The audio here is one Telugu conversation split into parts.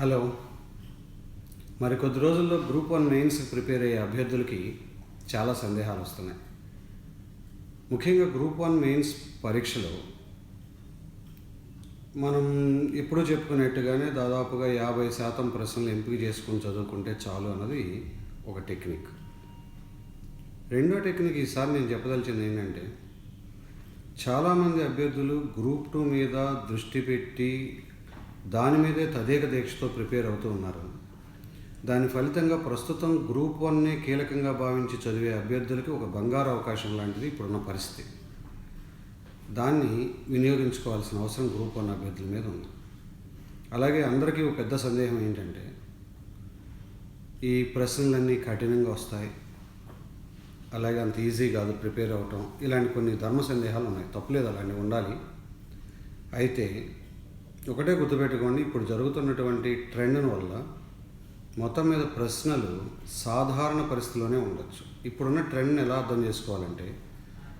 హలో. మరి కొద్ది రోజుల్లో గ్రూప్ వన్ మెయిన్స్ ప్రిపేర్ అయ్యే అభ్యర్థులకి చాలా సందేహాలు వస్తున్నాయి. ముఖ్యంగా గ్రూప్ వన్ మెయిన్స్ పరీక్షలో మనం ఎప్పుడూ చెప్పుకున్నట్టుగానే దాదాపుగా యాభై శాతం ప్రశ్నలు ఎంపిక చేసుకుని చదువుకుంటే చాలు అన్నది ఒక టెక్నిక్. రెండో టెక్నిక్ ఈసారి నేను చెప్పదలిచింది ఏంటంటే చాలామంది అభ్యర్థులు గ్రూప్ టూ మీద దృష్టి పెట్టి దాని మీదే తదేక దీక్షతో ప్రిపేర్ అవుతూ ఉన్నారు. దాని ఫలితంగా ప్రస్తుతం గ్రూప్ వన్నే కీలకంగా భావించి చదివే అభ్యర్థులకి ఒక బంగారు అవకాశం లాంటిది ఇప్పుడున్న పరిస్థితి. దాన్ని వినియోగించుకోవాల్సిన అవసరం గ్రూప్ వన్ అభ్యర్థుల మీద ఉంది. అలాగే అందరికీ ఒక పెద్ద సందేహం ఏంటంటే ఈ ప్రశ్నలన్నీ కఠినంగా వస్తాయి. అలాగే అంత ఈజీ కాదు ప్రిపేర్ అవటం. ఇలాంటి కొన్ని ధర్మ సందేహాలు ఉన్నాయి. తప్పులేదు అలాంటివి ఉండాలి. అయితే ఒకటే గుర్తుపెట్టుకోండి ఇప్పుడు జరుగుతున్నటువంటి ట్రెండ్ వల్ల మొత్తం మీద ప్రశ్నలు సాధారణ పరిస్థితిలోనే ఉండొచ్చు. ఇప్పుడున్న ట్రెండ్ని ఎలా అర్థం చేసుకోవాలంటే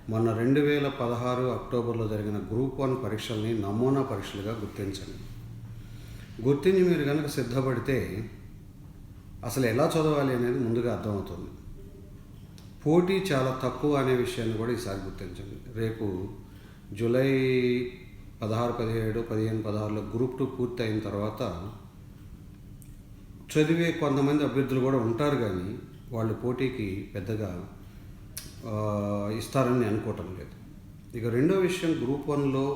మొన్న రెండు వేల పదహారు అక్టోబర్లో జరిగిన గ్రూప్ వన్ పరీక్షల్ని నమూనా పరీక్షలుగా గుర్తించండి. గుర్తించి మీరు కనుక సిద్ధపడితే అసలు ఎలా చదవాలి అనేది ముందుగా అర్థమవుతుంది. పోటీ చాలా తక్కువ అనే విషయాన్ని కూడా ఈసారి గుర్తించండి. రేపు జూలై పదహారు పదిహేడు పదిహేను పదహారులో గ్రూప్ టూ పూర్తి అయిన తర్వాత చదివే కొంతమంది అభ్యర్థులు కూడా ఉంటారు కానీ వాళ్ళు పోటీకి పెద్దగా ఇస్తారని నేను అనుకోవటం లేదు. ఇక రెండో విషయం గ్రూప్ వన్లో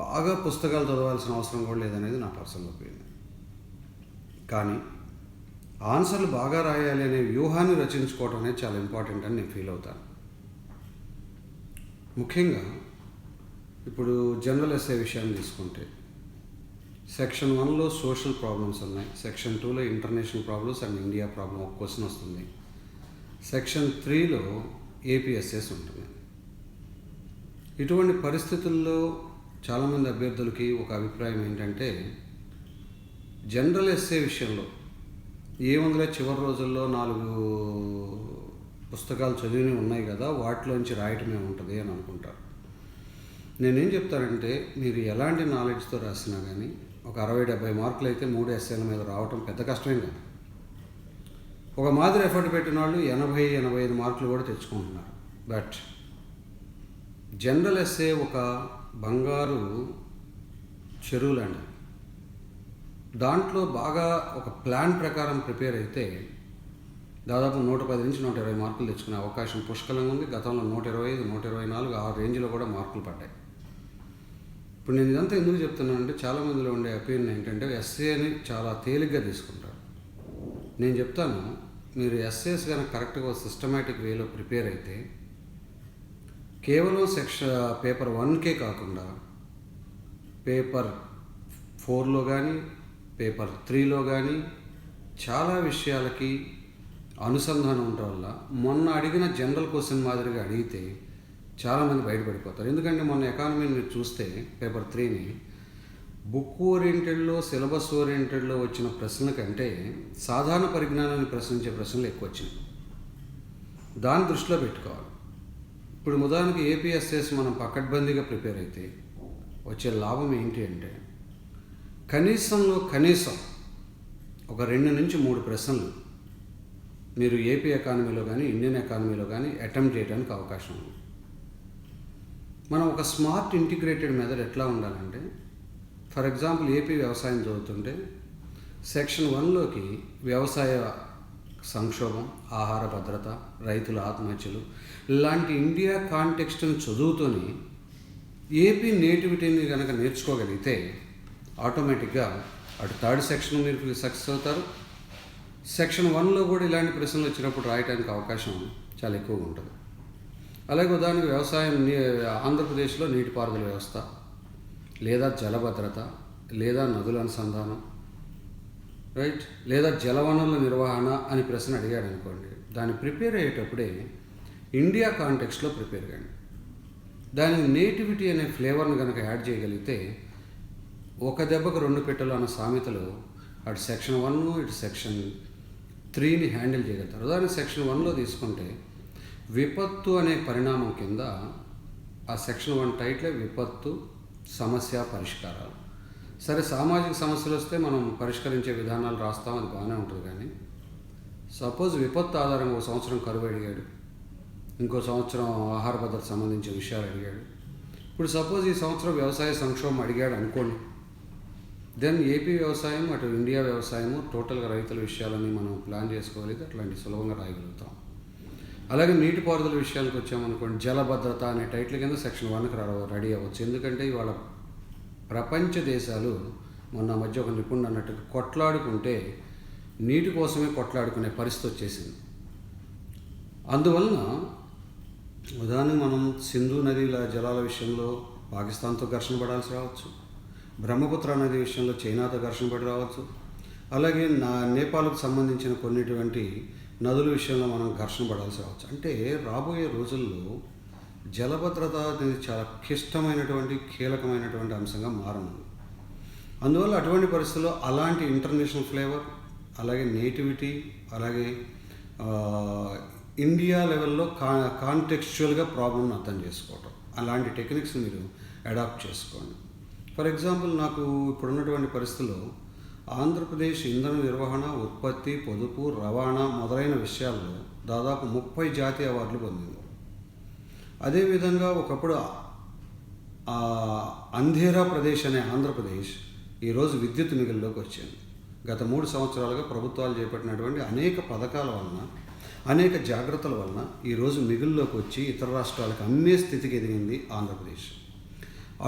బాగా పుస్తకాలు చదవాల్సిన అవసరం కూడా లేదనేది నా పర్సనల్ ఒపీనియన్. కానీ ఆన్సర్లు బాగా రాయాలి అనే వ్యూహాన్ని రచించుకోవడం అనేది చాలా ఇంపార్టెంట్ అని నేను ఫీల్ అవుతాను. ముఖ్యంగా ఇప్పుడు జనరల్ ఎస్ఏ విషయాన్ని తీసుకుంటే సెక్షన్ వన్లో సోషల్ ప్రాబ్లమ్స్ ఉన్నాయి సెక్షన్ టూలో international problems and India problem ఒక క్వశ్చన్ వస్తుంది. సెక్షన్ త్రీలో ఏపీఎస్ఎస్ ఉంటుంది. ఇటువంటి పరిస్థితుల్లో చాలామంది అభ్యర్థులకి ఒక అభిప్రాయం ఏంటంటే జనరల్ ఎస్ఏ విషయంలో ఏముందిలే చివరి రోజుల్లో నాలుగు పుస్తకాలు చదివినవి ఉన్నాయి కదా వాటిలోంచి రాయటమే ఉంటుంది అని అనుకుంటారు. నేనేం చెప్తానంటే మీరు ఎలాంటి నాలెడ్జ్తో రాసినా కానీ ఒక అరవై డెబ్బై మార్కులు అయితే మూడు ఎస్ఏల మీద రావటం పెద్ద కష్టమే కాదు. ఒక మాదిరి ఎఫర్ట్ పెట్టిన వాళ్ళు ఎనభై ఎనభై ఐదు మార్కులు కూడా తెచ్చుకుంటున్నారు. బట్ జనరల్ ఎస్ఏ ఒక బంగారు చెరువు లాంటిది దాంట్లో బాగా ఒక ప్లాన్ ప్రకారం ప్రిపేర్ అయితే దాదాపు నూట పది నుంచి నూట ఇరవై మార్కులు తెచ్చుకునే అవకాశం పుష్కలంగా ఉంది. గతంలో నూట ఇరవై ఐదు నూట ఇరవై నాలుగు ఆ రేంజ్లో కూడా మార్కులు పడ్డాయి. ఇప్పుడు నేను ఇదంతా ఎందుకు చెప్తున్నానంటే చాలామందిలో ఉండే అపీనియన్ ఏంటంటే ఎస్ఏని చాలా తేలిగ్గా తీసుకుంటారు. నేను చెప్తాను మీరు ఎస్ఏస్ కనుక కరెక్ట్గా సిస్టమేటిక్ వేలో ప్రిపేర్ అయితే కేవలం సెక్షన్ పేపర్ వన్కే కాకుండా పేపర్ ఫోర్లో కానీ పేపర్ త్రీలో కానీ చాలా విషయాలకి అనుసంధానం ఉండటం వల్ల మొన్న అడిగిన జనరల్ క్వశ్చన్ మాదిరిగా అడిగితే చాలామంది బయటపడిపోతారు. ఎందుకంటే మొన్న ఎకానమీని మీరు చూస్తే పేపర్ త్రీని బుక్ ఓరియంటెడ్లో సిలబస్ ఓరియంటెడ్లో వచ్చిన ప్రశ్నల కంటే సాధారణ పరిజ్ఞానాన్ని ప్రశ్నించే ప్రశ్నలు ఎక్కువ వచ్చినాయి దాన్ని దృష్టిలో పెట్టుకోవాలి. ఇప్పుడు ఉదాహరణకి ఏపీఎస్ఎస్ మనం పకడ్బందీగా ప్రిపేర్ అయితే వచ్చే లాభం ఏంటి అంటే కనీసంలో కనీసం ఒక రెండు నుంచి మూడు ప్రశ్నలు మీరు ఏపీ ఎకానమీలో కానీ ఇండియన్ ఎకానమీలో కానీ అటెంప్ట్ చేయడానికి అవకాశం ఉంది. మనం ఒక స్మార్ట్ ఇంటిగ్రేటెడ్ మెథడ్ ఎట్లా ఉండాలంటే ఫర్ ఎగ్జాంపుల్ ఏపీ వ్యవసాయం చదువుతుంటే సెక్షన్ వన్లోకి వ్యవసాయ సంక్షోభం ఆహార భద్రత రైతుల ఆత్మహత్యలు ఇలాంటి ఇండియా కాంటెక్స్ట్ని చదువుతూనే ఏపీ నేటివిటీని కనుక నేర్చుకోగలిగితే ఆటోమేటిక్గా అటు థర్డ్ సెక్షన్ మీరు సక్సెస్ అవుతారు సెక్షన్ వన్లో కూడా ఇలాంటి ప్రశ్నలు వచ్చినప్పుడు రాయడానికి అవకాశం చాలా ఎక్కువగా ఉంటుంది. అలాగే ఉదాహరణకు వ్యవసాయం నీ ఆంధ్రప్రదేశ్లో నీటిపారుదల వ్యవస్థ లేదా జలభద్రత లేదా నదుల అనుసంధానం రైట్? లేదా జలవనరుల నిర్వహణ అని ప్రశ్న అడిగాడు అనుకోండి. దాన్ని ప్రిపేర్ అయ్యేటప్పుడే ఇండియా కాంటెక్స్లో ప్రిపేర్ కండి. దానికి నేటివిటీ అనే ఫ్లేవర్ని కనుక యాడ్ చేయగలిగితే ఒక దెబ్బకు రెండు పెట్టెలు అన్న సామెతలు అటు సెక్షన్ వన్ ఇటు సెక్షన్ త్రీని హ్యాండిల్ చేయగలుగుతారు. ఉదాహరణ సెక్షన్ వన్లో తీసుకుంటే విపత్తు అనే పరిణామం కింద ఆ సెక్షన్ వన్ టైటిలే విపత్తు సమస్య పరిష్కారాలు. సరే సామాజిక సమస్యలు వస్తే మనం పరిష్కరించే విధానాలు రాస్తాం అది బాగానే ఉంటుంది కానీ సపోజ్ విపత్తు ఆధారంగా ఒక సంవత్సరం కరువు అడిగాడు ఇంకో సంవత్సరం ఆహార భద్రత సంబంధించిన విషయాలు అడిగాడు. ఇప్పుడు సపోజ్ ఈ సంవత్సరం వ్యవసాయ సంక్షోభం అడిగాడు అనుకోండి దెన్ ఏపీ వ్యవసాయం అటు ఇండియా వ్యవసాయము టోటల్గా రైతుల విషయాలని మనం ప్లాన్ చేసుకోగలిగితే అట్లాంటి సులభంగా రాయగలుగుతాం. అలాగే నీటిపారుదల విషయానికి వచ్చామనుకోండి జలభద్రత అనే టైటిల్ కింద సెక్షన్ వన్కి రెడీ అవ్వచ్చు. ఎందుకంటే ఇవాళ ప్రపంచ దేశాలు మొన్న మధ్య ఒక నిపుణుడు అన్నట్టు కొట్లాడుకుంటే నీటి కోసమే కొట్లాడుకునే పరిస్థితి వచ్చేసింది. అందువలన ఉదాహరణకు మనం సింధు నదిల జలాల విషయంలో పాకిస్తాన్తో ఘర్షణ పడాల్సి రావచ్చు. బ్రహ్మపుత్ర నది విషయంలో చైనాతో ఘర్షణ పడి రావచ్చు. అలాగే నా నేపాల్కు సంబంధించిన కొన్నిటువంటి నదుల విషయంలో మనం ఘర్షణ పడాల్సి రావచ్చు. అంటే రాబోయే రోజుల్లో జలభద్రత అనేది చాలా క్లిష్టమైనటువంటి కీలకమైనటువంటి అంశంగా మారనుంది. అందువల్ల అటువంటి పరిస్థితుల్లో అలాంటి ఇంటర్నేషనల్ ఫ్లేవర్ అలాగే నేటివిటీ అలాగే ఇండియా లెవెల్లో కా కాంటెక్చువల్గా ప్రాబ్లమ్ని అర్థం చేసుకోవటం. అలాంటి టెక్నిక్స్ మీరు అడాప్ట్ చేసుకోండి. ఫర్ ఎగ్జాంపుల్ నాకు ఇప్పుడున్నటువంటి పరిస్థితుల్లో ఆంధ్రప్రదేశ్ ఇంధన నిర్వహణ ఉత్పత్తి పొదుపు రవాణా మొదలైన విషయాల్లో దాదాపు ముప్పై జాతీయ అవార్డులు పొందింది. అదేవిధంగా ఒకప్పుడు అంధేరా ప్రదేశ్ అనే ఆంధ్రప్రదేశ్ ఈరోజు విద్యుత్ మిగుల్లోకి వచ్చింది. గత మూడు సంవత్సరాలుగా ప్రభుత్వాలు చేపట్టినటువంటి అనేక పథకాల వలన అనేక జాగ్రత్తల వలన ఈరోజు మిగుల్లోకి వచ్చి ఇతర రాష్ట్రాలకు అమ్మే స్థితికి ఎదిగింది ఆంధ్రప్రదేశ్.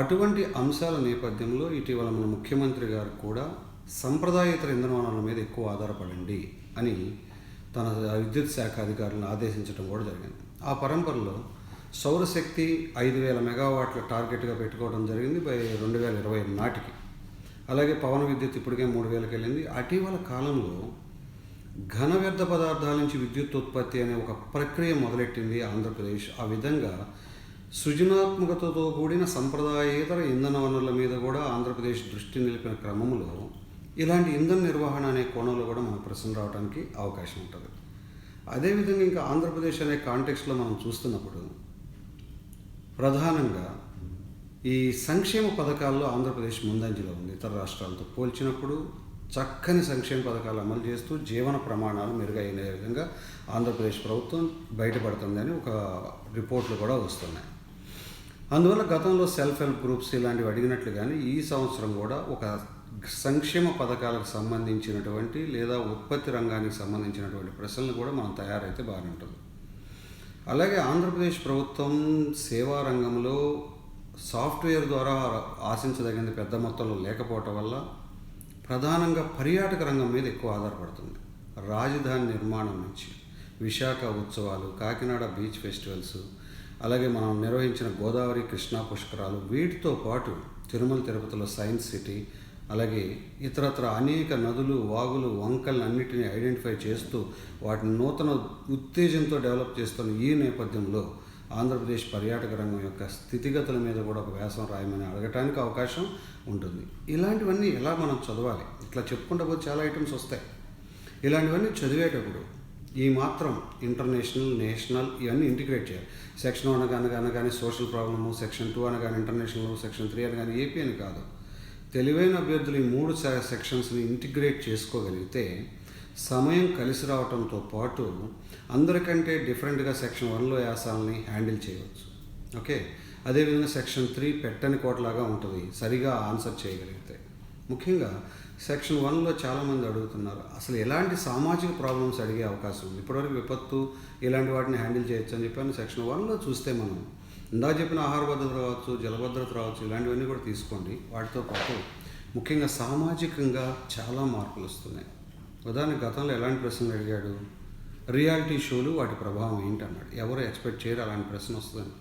అటువంటి అంశాల నేపథ్యంలో ఇటీవల మన ముఖ్యమంత్రి గారు కూడా సంప్రదాయేతర ఇంధన వనరుల మీద ఎక్కువ ఆధారపడండి అని తన విద్యుత్ శాఖ అధికారులను ఆదేశించడం కూడా జరిగింది. ఆ పరంపరలో సౌరశక్తి ఐదు వేల మెగావాట్ల టార్గెట్గా పెట్టుకోవడం జరిగింది బై రెండు వేల ఇరవై నాటికి. అలాగే పవన విద్యుత్ ఇప్పటికే మూడు వేలకు వెళ్ళింది. అటీవల కాలంలో ఘన వ్యర్థ పదార్థాల నుంచి విద్యుత్ ఉత్పత్తి అనే ఒక ప్రక్రియ మొదలెట్టింది ఆంధ్రప్రదేశ్. ఆ విధంగా సృజనాత్మకతతో కూడిన సంప్రదాయేతర ఇంధన వనరుల మీద కూడా ఆంధ్రప్రదేశ్ దృష్టి నిలిపిన క్రమంలో ఇలాంటి ఇంధన నిర్వహణ అనే కోణంలో కూడా మనం ప్రశ్న రావడానికి అవకాశం ఉంటుంది. అదేవిధంగా ఇంకా ఆంధ్రప్రదేశ్ అనే కాంటెక్స్లో మనం చూస్తున్నప్పుడు ప్రధానంగా ఈ సంక్షేమ పథకాల్లో ఆంధ్రప్రదేశ్ ముందంజలో ఉంది. ఇతర రాష్ట్రాలతో పోల్చినప్పుడు చక్కని సంక్షేమ పథకాలు అమలు చేస్తూ జీవన ప్రమాణాలు మెరుగైన విధంగా ఆంధ్రప్రదేశ్ ప్రభుత్వం బయటపడుతుందని ఒక రిపోర్ట్లు కూడా వస్తున్నాయి. అందువల్ల గతంలో సెల్ఫ్ హెల్ప్ గ్రూప్స్ ఇలాంటివి అడిగినట్లు కానీ ఈ సంవత్సరం కూడా ఒక సంక్షేమ పథకాలకు సంబంధించినటువంటి లేదా ఉత్పత్తి రంగానికి సంబంధించినటువంటి ప్రశ్నలు కూడా మనం తయారైతే బాగానే ఉంటుంది. అలాగే ఆంధ్రప్రదేశ్ ప్రభుత్వం సేవా రంగంలో సాఫ్ట్వేర్ ద్వారా ఆశించదగినది పెద్ద మొత్తంలో లేకపోవటం వల్ల ప్రధానంగా పర్యాటక రంగం మీద ఎక్కువ ఆధారపడుతుంది. రాజధాని నిర్మాణం నుంచి విశాఖ ఉత్సవాలు కాకినాడ బీచ్ ఫెస్టివల్స్ అలాగే మనం నిర్వహించిన గోదావరి కృష్ణా పుష్కరాలు వీటితో పాటు తిరుమల తిరుపతిలో సైన్స్ సిటీ అలాగే ఇతరత్ర అనేక నదులు వాగులు వంకలను అన్నిటిని ఐడెంటిఫై చేస్తూ వాటిని నూతన ఉత్తేజంతో డెవలప్ చేస్తున్న ఈ నేపథ్యంలో ఆంధ్రప్రదేశ్ పర్యాటక రంగం యొక్క స్థితిగతుల మీద కూడా ఒక వ్యాసం రాయమని అడగటానికి అవకాశం ఉంటుంది. ఇలాంటివన్నీ ఎలా మనం చదవాలి? ఇట్లా చెప్పుకుంటే చాలా ఐటమ్స్ వస్తాయి. ఇలాంటివన్నీ చదివేటప్పుడు ఈ మాత్రం ఇంటర్నేషనల్ నేషనల్ ఇవన్నీ ఇంటిగ్రేట్ చేయాలి. సెక్షన్ వన్ అనగా అనగానే సోషల్ ప్రాబ్లము సెక్షన్ టూ అనగానే ఇంటర్నేషనల్ సెక్షన్ త్రీ అనగానే ఏపీ అని కాదు. తెలివైన అభ్యర్థులు ఈ మూడు సెక్షన్స్ని ఇంటిగ్రేట్ చేసుకోగలిగితే సమయం కలిసి రావడంతో పాటు అందరికంటే డిఫరెంట్గా సెక్షన్ వన్లో యాసాలని హ్యాండిల్ చేయవచ్చు. ఓకే? అదేవిధంగా సెక్షన్ త్రీ పెట్టని కోట్లాగా ఉంటుంది. సరిగా ఆన్సర్ చేయగలిగితే. ముఖ్యంగా సెక్షన్ వన్లో చాలామంది అడుగుతున్నారు. అసలు ఎలాంటి సామాజిక ప్రాబ్లమ్స్ అడిగే అవకాశం ఉంది? ఇప్పటివరకు విపత్తు ఇలాంటి వాటిని హ్యాండిల్ చేయొచ్చు అని చెప్పాను. సెక్షన్ వన్లో చూస్తే మనం ఇందా చెప్పిన ఆహార భద్రత రావచ్చు జలభద్రత రావచ్చు ఇలాంటివన్నీ కూడా తీసుకోండి. వాటితో పాటు ముఖ్యంగా సామాజికంగా చాలా మార్పులు వస్తున్నాయి. ఉదాహరణ గతంలో ఎలాంటి ప్రశ్నలు అడిగాడు? రియాలిటీ షోలు వాటి ప్రభావం ఏంటన్నాడు? ఎవరు ఎక్స్పెక్ట్ చేయరు అలాంటి ప్రశ్న వస్తుందని.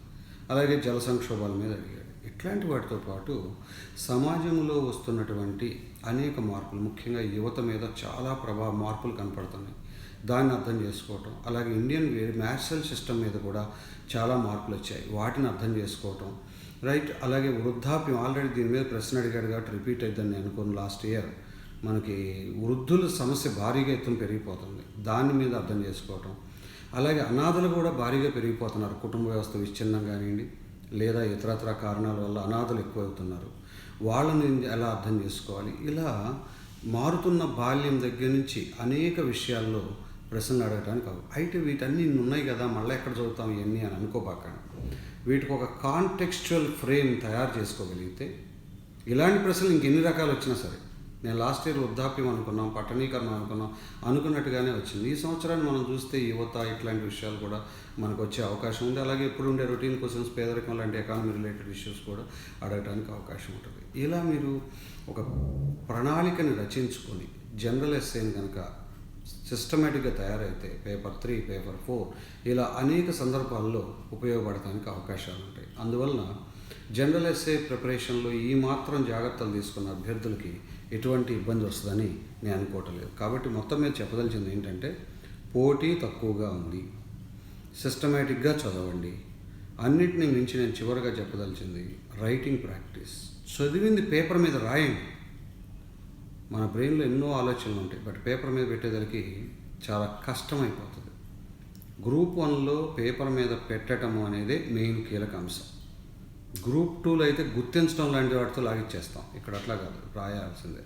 అలాగే జల సంక్షోభాల మీద అడిగాడు. ఇట్లాంటి వాటితో పాటు సమాజంలో వస్తున్నటువంటి అనేక మార్పులు ముఖ్యంగా యువత మీద చాలా ప్రభావ మార్పులు కనపడుతున్నాయి. దాన్ని అర్థం చేసుకోవటం అలాగే ఇండియన్ మ్యాథ్సల్ సిస్టమ్ మీద కూడా చాలా మార్పులు వచ్చాయి. వాటిని అర్థం చేసుకోవటం రైట్? అలాగే వృద్ధాప్యం ఆల్రెడీ దీని మీద ప్రశ్న అడిగాడు కాబట్టి రిపీట్ అయిద్దని నేను అనుకున్నాను లాస్ట్ ఇయర్ మనకి వృద్ధుల సమస్య భారీగా ఎత్తున పెరిగిపోతుంది. దాని మీద అర్థం చేసుకోవటం అలాగే అనాథలు కూడా భారీగా పెరిగిపోతున్నారు. కుటుంబ వ్యవస్థ విచ్ఛిన్నం కానివ్వండి లేదా ఇతరత్ర కారణాల వల్ల అనాథలు ఎక్కువవుతున్నారు. వాళ్ళని ఎలా అర్థం చేసుకోవాలి? ఇలా మారుతున్న బాల్యం దగ్గర నుంచి అనేక విషయాల్లో ప్రశ్నలు అడగడానికి అవ అయితే వీటన్నీ ఉన్నాయి కదా మళ్ళీ ఎక్కడ చదువుతాం ఇవన్నీ అని అనుకోబాక వీటికి ఒక కాంటెక్స్చువల్ ఫ్రేమ్ తయారు చేసుకోగలిగితే ఇలాంటి ప్రశ్నలు ఇంకెన్ని రకాలు వచ్చినా సరే నేను లాస్ట్ ఇయర్ వృద్ధాప్యం అనుకున్నాం పట్టణీకరణ అనుకున్నాం అనుకున్నట్టుగానే వచ్చింది. ఈ సంవత్సరాన్ని మనం చూస్తే యువత ఇట్లాంటి విషయాలు కూడా మనకు వచ్చే అవకాశం ఉంది. అలాగే ఇప్పుడు ఉండే రొటీన్ క్వశ్చన్స్ పేదరికం లాంటి ఎకానమీ రిలేటెడ్ ఇష్యూస్ కూడా అడగడానికి అవకాశం ఉంటుంది. ఇలా మీరు ఒక ప్రణాళికని రచించుకొని జనరల్ ఎస్సేని కనుక సిస్టమేటిక్గా తయారైతే పేపర్ త్రీ పేపర్ ఫోర్ ఇలా అనేక సందర్భాల్లో ఉపయోగపడటానికి అవకాశాలు ఉంటాయి. అందువలన జనరల్ ఎస్ఏ ప్రిపరేషన్లో ఈ మాత్రం జాగ్రత్తలు తీసుకున్న అభ్యర్థులకి ఎటువంటి ఇబ్బంది వస్తుందని నేను అనుకోవటలేదు కాబట్టి మొత్తం మీద చెప్పదలిచింది ఏంటంటే పోటీ తక్కువగా ఉంది. సిస్టమేటిక్గా చదవండి. అన్నిటిని మించి నేను చివరిగా చెప్పదలిచింది రైటింగ్ ప్రాక్టీస్ చదివింది పేపర్ మీద రాయండి. మన బ్రెయిన్లో ఎన్నో ఆలోచనలు ఉంటాయి బట్ పేపర్ మీద పెట్టేదానికి చాలా కష్టమైపోతుంది. గ్రూప్ వన్లో పేపర్ మీద పెట్టడం అనేది మెయిన్ కీలక అంశం. గ్రూప్ టూలో అయితే గుర్తించడం లాంటి వాటితో లాగిచ్చేస్తాం. ఇక్కడ అట్లా కాదు రాయాల్సిందే.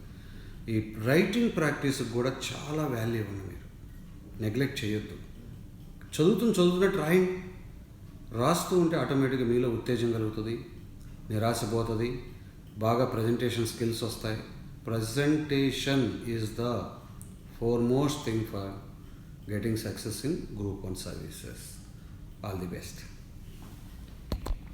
ఈ రైటింగ్ ప్రాక్టీస్కి కూడా చాలా వాల్యూ ఉంది మీరు. నెగ్లెక్ట్ చేయొద్దు. చదువుతున్న చదువుతున్నట్టు రాయండి రాస్తూ ఉంటే ఆటోమేటిక్గా మీలో ఉత్తేజం కలుగుతుంది నిరాశ పోతుంది బాగా ప్రజెంటేషన్ స్కిల్స్ వస్తాయి. Presentation is the foremost thing for getting success in group one services. All the best.